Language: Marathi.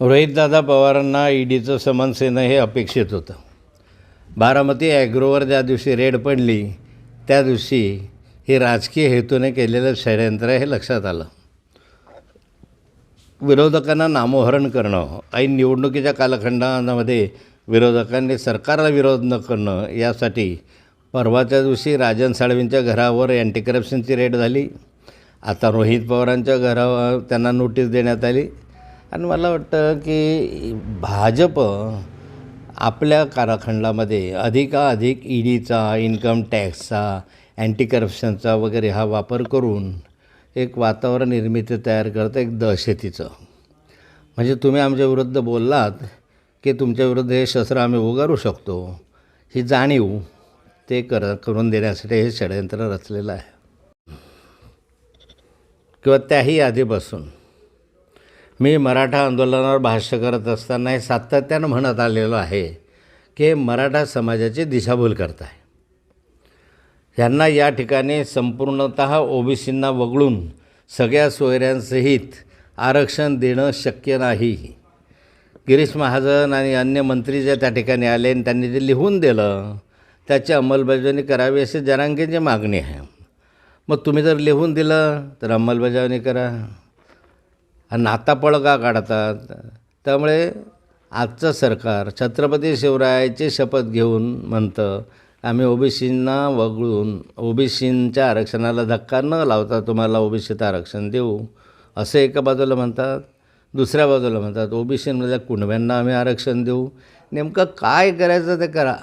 रोहितदादा पवारांना ईडीचं समन्स येणं हे अपेक्षित होतं. बारामती ॲग्रोवर ज्या दिवशी रेड पडली त्या दिवशी हे राजकीय हेतूने केलेलं षडयंत्र हे लक्षात आलं. विरोधकांना नामोहरण करणं ऐन निवडणुकीच्या कालखंडामध्ये विरोधकांनी सरकारला विरोध न करणं यासाठी परवाच्या दिवशी राजन साळवींच्या घरावर अँटी करप्शनची रेड झाली. आता रोहित पवारांच्या घरावर त्यांना नोटीस देण्यात आली. आणि मला वाटतं की भाजप आपल्या काराखंडामध्ये अधिकाधिक ई डीचा इन्कम टॅक्सचा अँटी करप्शनचा वगैरे हा वापर करून एक वातावरण निर्मिती तयार करतं एक दहशतीचं. म्हणजे तुम्ही आमच्या विरुद्ध बोललात की तुमच्या विरुद्ध हे शस्त्र आम्ही उगारू शकतो. ही जाणीव ते कर करून देण्यासाठी हे षडयंत्र रचलेलं आहे. किंवा त्याही आधीपासून. मी मराठा आंदोलनावर भाष्य करत असताना हे सातत्यानं म्हणत आलेलो आहे की मराठा समाजाची दिशाभूल करत आहे ह्यांना या ठिकाणी संपूर्णत ओबीसींना वगळून सगळ्या सोयऱ्यांसहित आरक्षण देणं शक्य नाही. गिरीश महाजन आणि अन्य मंत्री जे त्या ठिकाणी आले आणि त्यांनी जे लिहून दिलं त्याची अंमलबजावणी करावी अशी जरांगेची मागणी आहे. मग तुम्ही जर लिहून दिलं तर अंमलबजावणी करा. आणि नातापळ का काढतात. त्यामुळे आजचं सरकार छत्रपती शिवरायाची शपथ घेऊन म्हणतं आम्ही ओबीसींना वगळून ओबीसींच्या आरक्षणाला धक्का न लावता तुम्हाला ओबीसीत आरक्षण देऊ. असं एका बाजूला म्हणतात दुसऱ्या बाजूला म्हणतात ओबीसीमधल्या कुणब्यांना आम्ही आरक्षण देऊ. नेमकं काय करायचं ते करा.